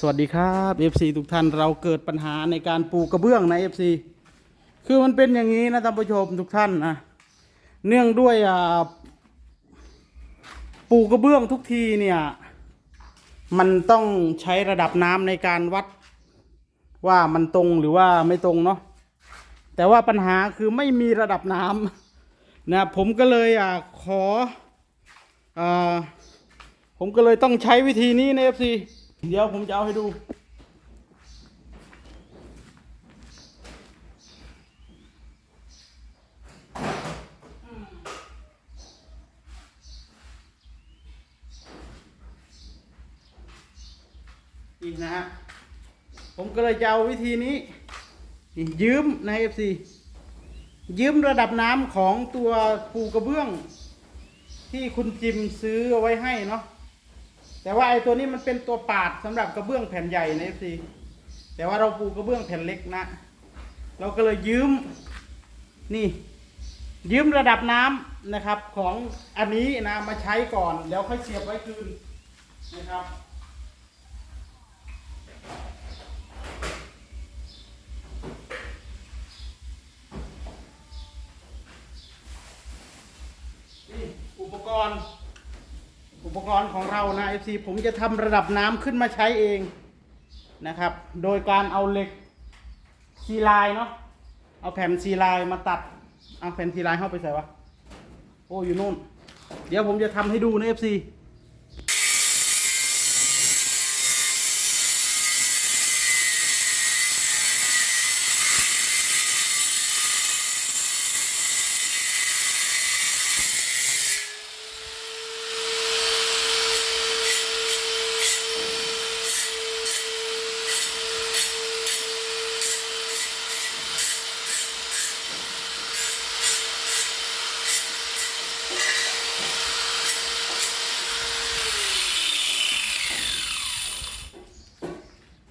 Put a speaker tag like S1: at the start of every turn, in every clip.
S1: สวัสดีครับ FC ทุกท่านเราเกิดปัญหาในการปูกระเบื้องนะ FC คือมันเป็นอย่างนี้นะท่านผู้ชมทุกท่านนะเนื่องด้วยอ่าปูกระเบื้องทุกทีเนี่ยมันต้องใช้ระดับน้ำในการวัดว่ามันตรงหรือว่าไม่ตรงเนาะแต่ว่าปัญหาคือไม่มีระดับน้ำนะผมก็เลยอ่าขออ่าผมก็เลยต้องใช้วิธีนี้ใน FC เดี๋ยวผมจะเอาให้ดู อีกนะฮะ ผมก็เลยจะเอาวิธีนี้ ยืมใน FC ยืมระดับน้ำของตัวปูกระเบื้อง ที่คุณจิมซื้อเอาไว้ให้เนาะ แต่ว่าไอ้ตัวนี้มันเป็นตัวปาดสำหรับกระเบื้องแผ่นใหญ่นะ FC แต่ว่าเราปูกระเบื้องแผ่นเล็กนะ เราก็เลยยืมนี่ ยืมระดับน้ำนะครับของอันนี้นะมาใช้ก่อนแล้วค่อยเสียบไว้คืนนะครับ นี่อุปกรณ์ อุป กรณ์ของเรานะ FC ผมจะทำระดับน้ำขึ้นมาใช้เองนะครับ โดยการเอาเหล็กซีไลายเนาะเอาแผ่นซีไลายมาตัดเอาแผ่นซีไลายเข้าไปใส่วะโอ้อยู่นู่น เดี๋ยวผมจะทำให้ดูนะ FC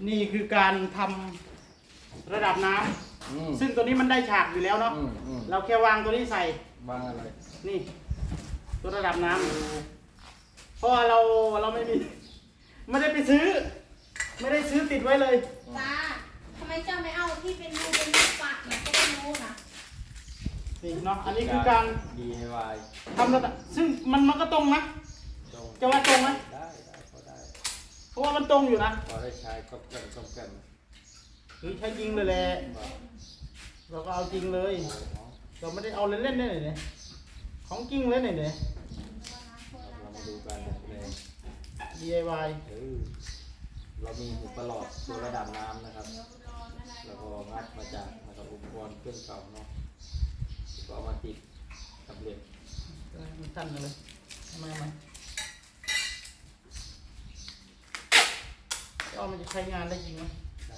S1: นี่คือการทำระดับน้ำ
S2: อืม
S1: ซึ่งตัวนี้มันได้ฉากอยู่แล้วเนาะ
S2: อืมอืม
S1: เราแค่วางตัวนี้ใส่
S2: บางอะไร
S1: นี่ ตัวระดับน้ำเพราะว่าเราเราไม่มี ไม่ได้ไปซื้อ ไม่ได้ซื้อติดไว้เลย
S3: ตาทำไมเจ้าไม่เอาที่เป็นรูเป็นรูปากเนี่ยก็ไม่รู้นะ
S1: นี่เนาะอันนี้คือการ
S2: DIY
S1: ทำระดับซึ่งมันมันก็ตรงนะ
S2: ตรง
S1: จะว่าตรงไหม
S2: ได้ได้พอได้
S1: เพ ราะว่ามันตรงอยู่นะ
S2: พอได้ใช้ก็เกินก็เกิน
S1: หรือใช้จริงเลยแหละ
S2: บอก
S1: เราก็เอาจริงเลย
S2: โอ้โห
S1: เราไม่ได้เอาเล่นๆเนี่ยเนี่ยของจริงเลยเนี่ยเนี่ย
S2: เรามาดูกันเลย
S1: DIY
S2: เออเรามีหุบประหลอดตัวระดับน้ำนะครับ แล้วก็งัดมาจากนะครับอุปกรณ์เครื่องเก่าเนาะก็เอามาติดกับเหล็ก
S1: มันสั้นเลยทำไมทำ ไมก็มันจะใช้งานได้จริงไหม
S2: ได้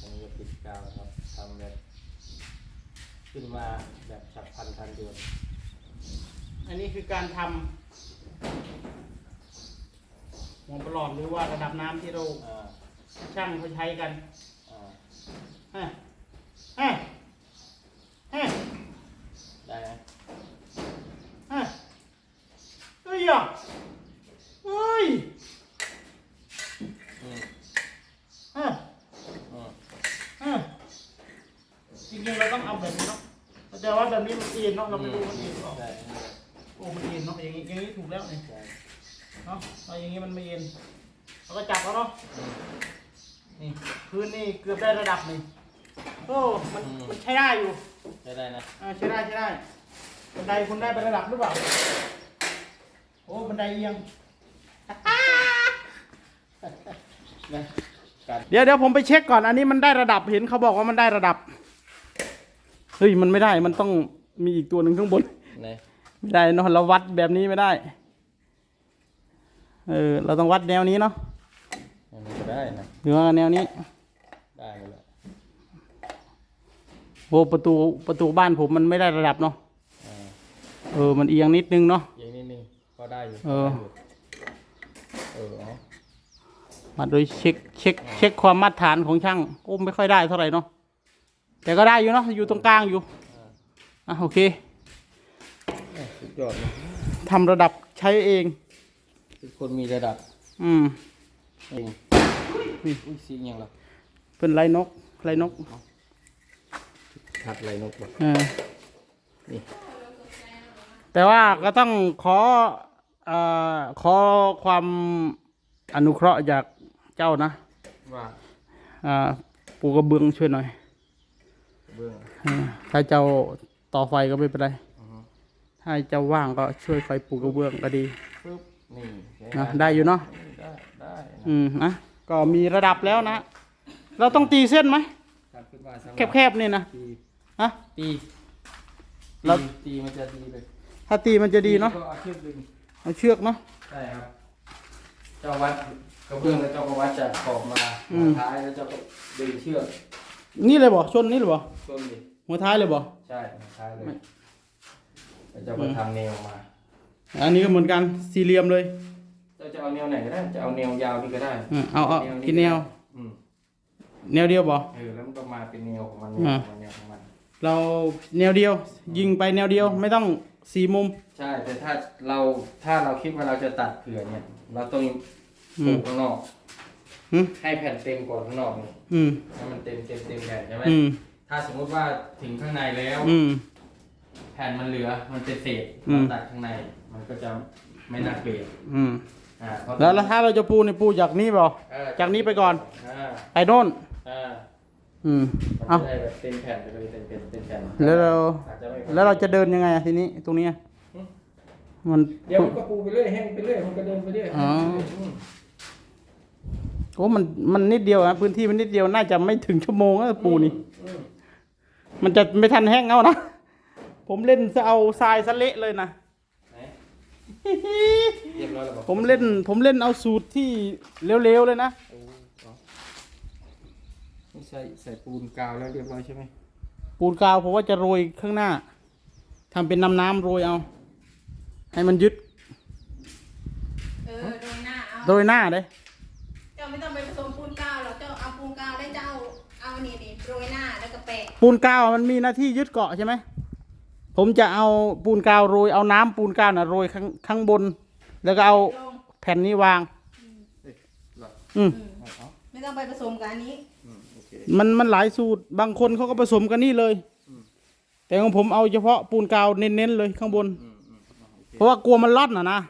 S2: ผมจะติดกาวนะครับทำแบบขึ้นมาแบบฉับพลันทันด่วน
S1: อันนี้คือการทำหมองประหลอดหรือว่าระดับน้ำที่เรา
S2: อ่า
S1: ช่างเขาใช้กัน
S2: อ่า
S1: ฮะฮะฮะ
S2: ได้ไหม
S1: ฮะเฮ้ยอะเฮ้ย
S2: อืม
S1: ฮะ
S2: อืม
S1: ฮะจริงๆเราต้องเอา แบบนี้เนาะแต่ว่าแบบนี้มันเอียนเนาะเราไปดูมันเอียนหรือเปล่า
S2: ได้
S1: โอ้มันเอียนเนาะอย่างนี้อย่างนี้ถูกแล้วเนี่ย
S2: ได้
S1: เนาะเอาอย่างนี้มันไม่เอียนเราก็จับแล้วเนาะ
S2: อืม
S1: นี่พื้นนี่เกือบได้ระดับนี่โอ้มัน
S2: อืม
S1: มันใช้ได้อยู่
S2: ได้ได้นะ
S1: อ่าใช้ได้ใช้ได้บันไดคุณได้ไประดับหรือเปล่าโอ้บันไดเอียง
S2: นะการ
S1: เดี๋ยวเดี๋ยวผมไปเช็คก่อนอันนี้มันได้ระดับเห็นเขาบอกว่ามันได้ระดับ เฮ้ยมันไม่ได้มันต้องมีอีกตัวหนึ่งข้างบน
S2: ไหน
S1: ไม่ได้เนาะเราวัดแบบนี้ไม่ได้ เออ เราต้องวัดแนวนี้เนาะ
S2: อันนี้ก็ได้นะ
S1: หรือว่าแนวนี้
S2: ได้หมดแล้ว
S1: โอ้ประตูประตูบ้านผมมันไม่ได้ระดับเนาะ
S2: อ่า
S1: เออ มันเอียงนิดนึงเนาะ
S2: อย่างนิดนึงก็ได้อยู่
S1: เออ
S2: ได้ยู่เออเอา
S1: มาโดยเช็คเช็คเช็คความมาตรฐานของช่างโอ้ไม่ค่อยได้เท่าไหร่เนาะ แต่ก็ได้อยู่เนาะอยู่ตรงกลางอยู่
S2: อ่า
S1: อะโอเค
S2: สุดยอดนะ
S1: ทำระดับใช้เอง
S2: ทุกคนมีระดับ
S1: อืม
S2: เองอุ้ยอุ้ยสีอย่างไร
S1: เป็นไรนกไรนก
S2: ทัดไรนกวะ
S1: เออ
S2: นี่
S1: แต่ว่าก็ต้องขอเอ่อขอความอนุเคราะห์จากเจ้านะ
S2: ว่า
S1: อ่าปูกระเบื้องช่วยหน่อย
S2: เบื้อง
S1: เออถ้าเจ้าต่อไฟก็ไม่เป็นไร
S2: อือฮึ
S1: ถ้าเจ้าว่างก็ช่วยไฟปูกระเบื้องก็ดี
S2: ปึ๊บนี่ใช้
S1: นะได้อยู่เนาะ
S2: ได้ได้นะ
S1: อืมนะก็มีระดับแล้วนะ เราต้องตีเส้นไหม
S2: ครับขึ้นมาสำหรับ
S1: แคบๆนี่นะ
S2: ตี
S1: ฮะ
S2: ตี
S1: แล้ว
S2: ตีตีมันจะดีเลย
S1: ถ้าตีมันจะดีเนาะ
S2: ก็เอาเชือกดึง
S1: เอาเชือกเนาะ
S2: ใช่ครับ เจ้าวัดกระเบื้องแล้วเจ้าก็วัดจากขอบมา
S1: อื
S2: หัว
S1: ม
S2: ท้ายแล้วเจ้าก็ดึงเชือก
S1: นี่เลยบ่ชนนี่เลยบ่
S2: ต้นดิ
S1: หัวท้ายเลยบ่
S2: ใช่หัวท้ายเลย
S1: ไม่
S2: แล้วเจ้าก็ทำแนวมา
S1: อันนี้ก็เหมือนกันสี่เหลี่ยมเลย
S2: เจ้าจะเอาแนวไหนก็ได้ จะเอาแนวยาวนี่ก็ได้
S1: อืมเอาเอากี่แนว
S2: อืม
S1: แนวเดียวบ่
S2: เออแล้วมันก็มาเป็นแนวของมัน
S1: อ่า
S2: แนวของมันแนวของมัน
S1: เราแนวเดียว ยิงไปแนวเดียวไม่ต้องสี่มุม
S2: ใช่ แต่ถ้าเราถ้าเราคิดว่าเราจะตัดเผื่อเนี่ย เราต้อง
S1: อื
S2: ปลู
S1: ม
S2: กข้างนอก
S1: อืม
S2: ให้แผ่นเต็มก่อนข้างนอกนี่
S1: อืม
S2: ให้มันเต็มเต็มเต็มแผ่นใช่ไหม
S1: อืม
S2: ถ้าสมมุติว่าถึงข้างในแล้ว
S1: อืม
S2: แผ่นมันเหลือมันเป็นเศษ
S1: อืม
S2: เราตัดข้างใน มันก็จะไม่น่าเกลียด
S1: อืม
S2: อ่าเพราะ
S1: แล้วแล้วถ้าเราจะปูเนี่ยปูจากนี้บ่
S2: เออ
S1: จากนี้ไปก่อน
S2: อ่า
S1: ไปโน่น
S2: อ่า
S1: อืม
S2: มัน
S1: เอา
S2: จะได้แบบเต็มแผ่นไปเลยเต็มเต็มเต็มแผ่น
S1: แล้วเรา
S2: อาจจะไม่
S1: แล้วเราจะเดินยังไงอะทีนี้ตรงเนี้ย
S2: อืม
S1: มัน
S2: เดี๋ยวมันก็ปูไปเรื่อยแห้งไปเรื่อยมันก็เดินไปเรื่อย
S1: อ๋อ
S2: ม
S1: โอ้มันมันนิดเดียวนะพื้นที่มันนิดเดียวน่าจะไม่ถึงชั่วโมงนะปูนี่
S2: อืม
S1: มันจะไม่ทันแห้งเอานะผมเล่นจะเอาทรายสะเละเลยนะ
S2: ไหนเรียบร้อยแล้วบอก
S1: ผมเล่น ผมเล่นเอาสูตรที่เร็วๆเลยนะ
S2: โอ้เอานี่ใส่ใส่ปูนกาวแล้วเรียบร้อยใช่ไหม
S1: ปูนกาวผมว่าจะโรยข้างหน้าทำเป็นน้ำน้ำๆโรยเอา ให้มันยึด
S3: เออโดยหน้าเอา
S1: โรยหน้าเลย
S3: เจ้า ไม่ต้องไปผสมปูนกาวหรอกเจ้าเอาปูนกาวแล้วเจ้าเอาเอานี่นี่โรยหน้าแล้วก็แปะ
S1: ปูนกาวมันมีหน้าที่ยึดเกาะใช่ไหม ผมจะเอาปูนกาวโรยเอาน้ำปูนกาวน่ะโรยข้างข้างบน แล้วก็เอา
S3: ลง
S1: แผ่นนี้วาง
S2: เอ้ยเหรอ
S1: อืม
S3: อืม
S2: เอาเอา
S3: ไม่ต้องไปผสมกับอันนี้
S2: อืมโอเค
S1: มันมันหลายสูตรบางคนเขาก็ผสมกันนี่เลย
S2: อืม
S1: แต่ของผมเอาเฉพาะปูนกาวเน้นๆเลยข้างบน
S2: อืมอืมเอาโอเค
S1: เพราะว่ากลัวมันร่อนอะนะ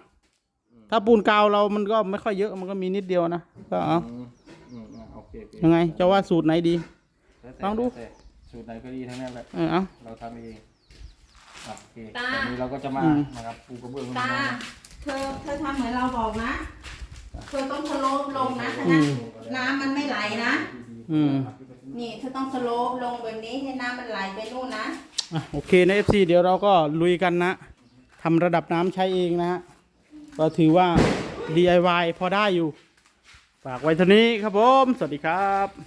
S1: ถ้าปูนกาวเรามันก็ไม่ค่อยเยอะมันก็มีนิดเดียวนะก็เอา
S2: อืมอืมอะโอเคโอเค
S1: ยังไง จะว่าสูตรไหนดี
S2: แล้วแต่
S1: ลองดู
S2: แล้วแต่สูตรไหนก็ดีทั้งนั้นแหละ
S1: เออเอา
S2: เราทำเองอะโอเค
S3: ตา
S2: วันนี้เราก็จะมา
S1: อืม
S2: นะครับปูกระเบื้อง
S3: ตา
S2: นะ
S3: เธอ เธอทำเหมือนเราบอกนะ เธอต้องสโลปลงนะถ้านั้นน้ำมันไม่ไหลนะ
S1: อืม
S3: นี่ เธอต้องสโลปลงแบบนี้ให้น้ำมันไหลไปนู่นนะ
S1: อะโอเคนะ FC เดี๋ยวเราก็ลุยกันนะทำระดับน้ำใช้เองนะฮะ ก็ถือว่า DIY พอได้อยู่ ฝากไว้เท่านี้ครับผม สวัสดีครับ